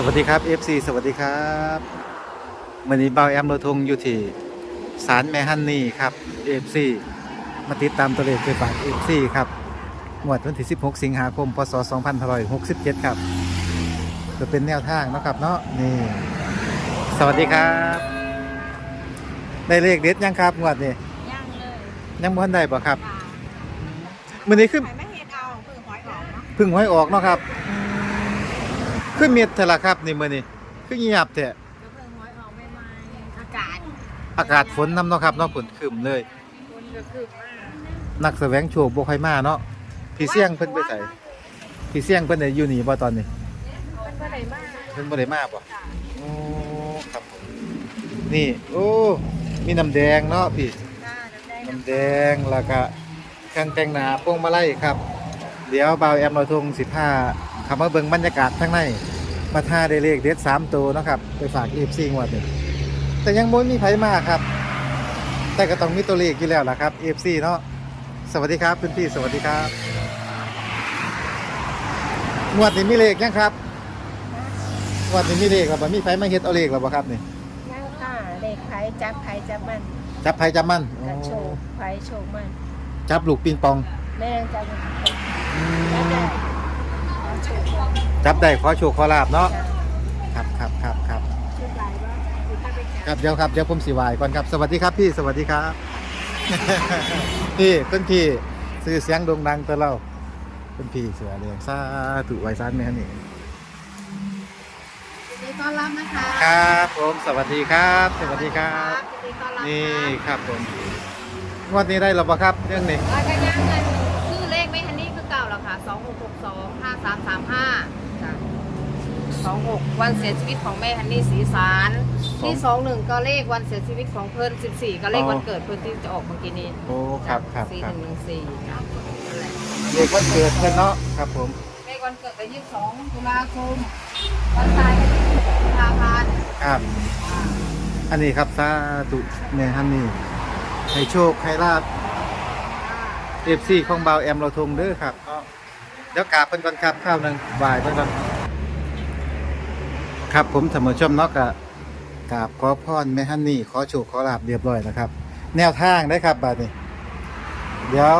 สวัสดีครับ FC สวัสดีครับวันนี้เบาแอมโรทงอยู่ที่ศาลแม่ฮันนี่ครับ FC มาติดตามตัวเลขไปฝาก FC ครับงวดวันที่ 16 สิงหาคม พศ 2567 ครับจะเป็นแนวทางเนาะครับเนาะนี่ สวัสดีครับ ได้เลขเด็ดยังครับงวดนี้ย่างเลยยังบ่ทันได้บ่ครับค่ะมื้อนี้ขึ้นไข่ไม่เห็ดเอาเพิ่งหอยออกเนาะพึ่งหวยออกเนาะครับ ขึ้นเม็ดเท่าละครับนี่มื้อนี้คือเงียบแท้ก็เพิ่งหอยออกใหม่ๆอากาศอากาศฝนนำเนาะครับเนาะฝนครึมเลยคนก็คือมากนักแสวงโชคบ่ค่อยมาเนาะพี่เสี่ยงเพิ่นไปใส่พี่เสี่ยงเพิ่นได้อยู่นี่บ่ตอนนี้เป็นเมื่อไหร่มากเพิ่นบ่ได้มาบ่ค่ะโอ้ครับผมนี่ โอ้มีน้ำแดงเนาะพี่จ้าน้ำแดงน้ำแดงแล้วก็เครื่องแต่งหน้าพวงมาลัยครับ เดี๋ยวบ่าวแอมเราทง15เข้ามาเบิ่งบรรยากาศข้างในมาท่าได้เลขเด็ด3ตัวเนาะครับ ไปฝาก FC งวดนี้แต่ยังบ่มีไผมาครับ แต่ก็ต้องมีตัวเลขอยู่แล้วล่ะครับ FC เนาะสวัสดีครับเพื่อนพี่สวัสดีครับงวดนี้มีเลขยังครับงวดนี้มีเลขแล้วบ่มีไผมาเฮ็ดเอาเลขแล้วบ่ครับนี่ย่างค่ะเด็กไผ่จับไผ่จับมันจับไผจับมันกระโชกไผ่โชกมัน จับลูกปิงปองแม่งจับมันอืจับมได้เอาโชกมัน จับได้ขอโชคขอลาบเนาะจ้าครับครับครับครับชุดลายว่าคือถ้าไปจับครับเดี๋ยวครับเดี๋ยวผมสิไหวายก่อนครับ สวัสดีครับพี่สวัสดีครับพี่เพื่อนพี่ซื้อเสียงโด่งดังตัวเราเพื่อนพี่เสือเรียงซาถูไว้ซันไหมฮะนี่ยินดีต้อนรับนะคะครับผมสวัสดีครับ สวัสดีครับยินดีต้อนรับนี่ค่ะครับผมงวดนี้ได้หรือเปล่าครับเรื่องนี้รายการย่างเงินชื่อเลข สามสามห้าจ้ะสองหกวันเสียชีวิตของแม่ฮันนี่สีสารที่สองหนึ่งก็เลขวันเสียชีวิตของเพิ่นสิบสี่ก็เลขวันเกิดเพิ่นที่จะออกเมื่อกี้นี้โอ้ครับครับสี่คหรับนึ่งหนึ่งสี่นั่นแหละเลขวันเกิดเพื่อนเนาะครับผมเลขวันเกิดก็ยี่สิบสองตุลาคมวันตายก็ยี่สิบหกกุมภาพันธ์ครับอันนี้ครับสาธุแม่ฮันนี่ให้โชคให้ลาบเอฟซีของเบาแอมเราทงเด้อครับก็เดี๋ยวกราบเพิ่นก่อนครับข้าวหนึ่งบ่ายเพิ่นก่อนครับผมเสมอชมเนาะกะกราบขอพรแม่ฮันนี่ขอโชคขอลาบเรียบร้อยแล้วครับ แนวทางได้ครับบาดนี้เดี๋ยว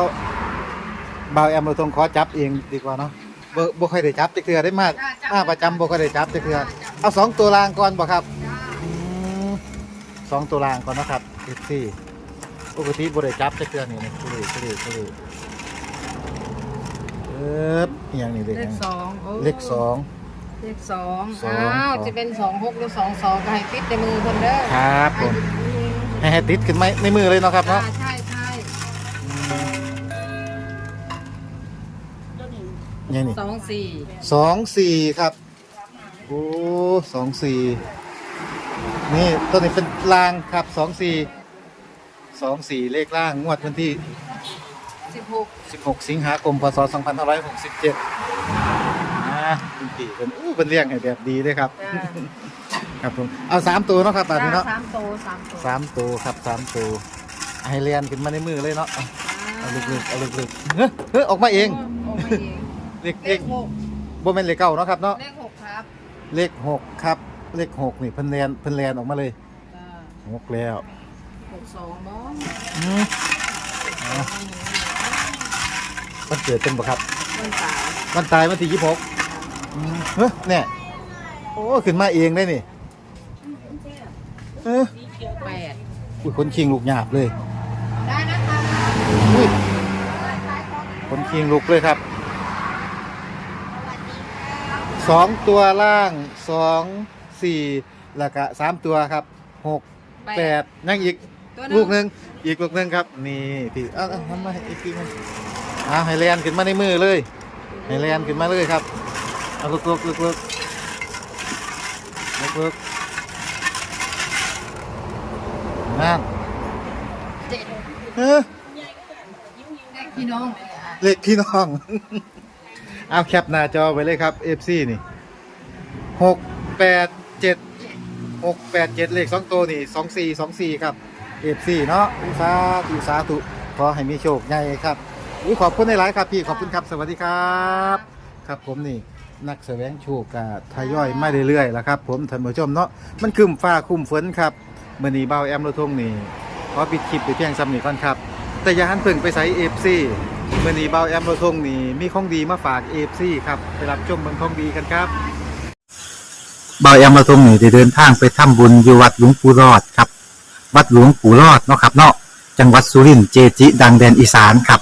เบาแอมเราทงขอจับเองดีกว่าเนาะบ่บ่ค่อยได้จับจักเทื่อได้มากมาประจำบ่ค่อยได้จับจักเทื่อเอาสองตัวรางก่อนบ่ครับอืมสองตัวรางก่อนเนาะครับเอฟซีปกติบ่ได้จับจักเทื่อนี่นี่คือคือคือเอออหย่างนี้เลขเลหยัขงสองโอ้ เลขสอง เลขสองสอง อ้าวสองจะเป็นสองหกหรือสองสองก็ให้ติดในมือคนเด้อครับผมให้ให้ติดขึ้นไหมในมือเลยเนาะครับอ่าเนาะใช่ใช่นี่นี่สองสี่สองสี่ครับโอ้สองสี่นี่ตัวนี้เป็นรางครับสองสี่สองสี่เลขล่างงวดวันที่ สิบหก16 สิงหาคม พศ 2567อ่าคุณพี่เป็นอู้เป็นเลี้ยงให้แบบดีเลยครับครับผม เอาสามตัวเนาะครับตอนนี้เนาะสามโตสามโตสามตัวครับสามตัวให้เรียนขึ้นมาในมือเลยเนาะ เอาเอาลึกๆเอาลึกๆเฮ้ยเฮ้ยออกมาเองโอ้ไม่เองเลขเลเลขขหกบ่แม่นเลขเก้าเนาะครับเนาะ เลขหกครับเลขหกครับ เลขหกนี่เพิ่นเรียนเพิ่นเรียนออกมาเลยจ้าหกแล้วหกสองเนาะอืม เอา วันเกิดเป็นบ่ครับ วันเสาร์วันตายวันที่ยี่สิบหกเฮ้ยเนี่ยโอ้ขึ้นมาเองได้นี่เออแปดอุ้ยคนคิงลูกหยาบเลย ได้นะคะอุ้ยคนคิงลูกเลยครับสองตัวล่างสองสี่แล้วก็สามตัวครับหกแปดยังอีกตัวลูกหนึ่งอีกลูกหนึ่งครับ นี่พี่เอาเอาทำมาอีกทีหนึงเอาให้แลนขึ้นมาในมือเลยให้แลนขึ้นมาเลยครับเอาลุกลุกลุกลุกลุกลุกนั่นเจ็ดเฮ้ยเลขพี่น้องเลขพี่น้อง เอาแคปหน้าจอไว้เลยครับ FC นี่หกแปดเจ็ดหกแปดเจ็ดเลขสองตัวนี่สองสี่สองสี่ครับ FC เนาะสาธุสาธุขอให้มีโชคใหญ่ครับ อุ้ยขอบคุณในไลฟ์ครับพี่ขอบคุณครับสวัสดีครับ ครับผมนี่นักแสวงโชคก็ทยอยมาเรื่อยๆแล้วครับ ผมท่านผู้ชมเนาะมันครึ้มฟ้าครึ้มฝนครับมื้อนี้เบาแอมโลทงนี่ขอปิดคลิปไปเพียงซ้ำนี้ก่อนครับ แต่อย่าหันเพิ่งไปใส่ FC มื้อนี้เบาแอมโลทงนี่มีของดีมาฝาก FC ครับไปรับชมเบิ่งของดีกันครับเบาแอมมาทรงนี่ได้เดินทางไปทำบุญอยู่วัดหลวงปู่รอดครับ วัดหลวงปู่รอดเนาะครับเนาะจังหวัดสุรินทร์เจจิ ดังแดนอีสานครับ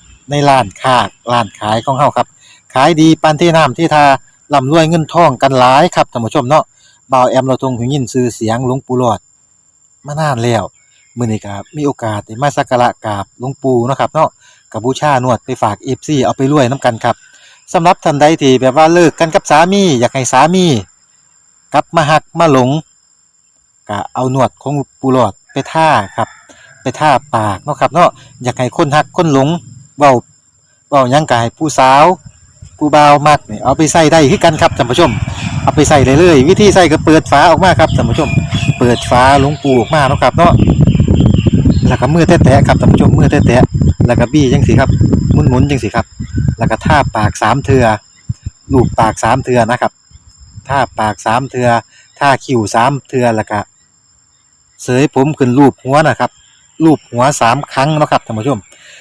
ในร้านค้าร้านขายของเฮาครับ ขายดีปานที่น้ำที่ทาร่ำรวยเงินทองกันหลายครับท่านผู้ชมเนาะบ่าวแอมเราทงหูยินชื่อเสียงหลวงปู่หลอดมานานแล้วมื้อนี้ก็มีโอกาสได้มาสักการะกราบหลวงปู่เนาะครับเนาะกับบูชานวดไปฝาก FC เอาไปรวยนํกันครับสำหรับท่านใดที่แบบว่าเลิกกันกับสามี อยากให้สามีกลับมาหักมาหลงก็เอาหนวดของปูหลอดไปท่าครับ ไปท่าปากเนาะครับเนาะอยากให้คนหักคนหลงเว้า เว้าหยังกายผู้สาวผู้บ่าวมักนี่เอาไปใส่ได้คือกันครับท่านผู้ชม เอาไปใส่ได้เลยวิธีใส่ก็เปิดฝาออกมาครับท่านผู้ชม เปิดฝาหลวงปูออกมาเนาะครับเนาะแล้วก็มือแตะๆครับท่านผู้ชมมือแตะๆแล้วก็บี้จังสิครับหมุนๆจังสิครับ แล้วก็ท่าปากสามเทือลูบปากสามเทือนะครับท่าปากสามเทือท่าคิ้วสามเทือแล้วก็เสยผมขึ้นรูปหัวนะครับรูปหัวสามครั้งเนาะครับท่านผู้ชม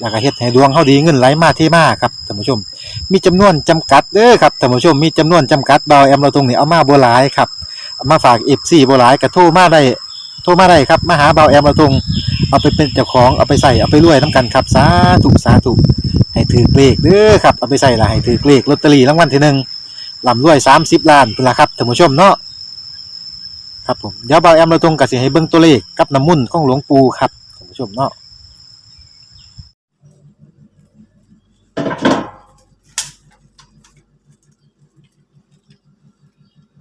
แล้วก็เฮ็ดให้ดวงเฮาดีเงินไหลมาที่มาครับท่านผู้ชม มีจำนวนจำกัดเด้อครับท่านผู้ชมมีจำนวนจำกัดบาวแอมเราตรงนี้เอามาบ่หลายครับเอามาฝาก FC บ่หลายก็โทรมาได้โทรมาได้ครับมาหาเบาแอมเราตรงเอาไปเป็นเจ้าของเอาไปใส่เอาไปรวยน้ำกันครับสาธุสาธุให้ถือเลขเด้อครับเอาไปใส่ละให้ถือเลขลอตเตอรี่รางวัลที่หนึ่งลำรวย30ล้านพุ่นละครับท่านผู้ชมเนาะครับผมเดี๋ยวเบาแอมเราตรงก็สิให้เบิ่งตัวเลขกับน้ำมุ่นของหลวงปู่ครับท่านผู้ชมเนาะ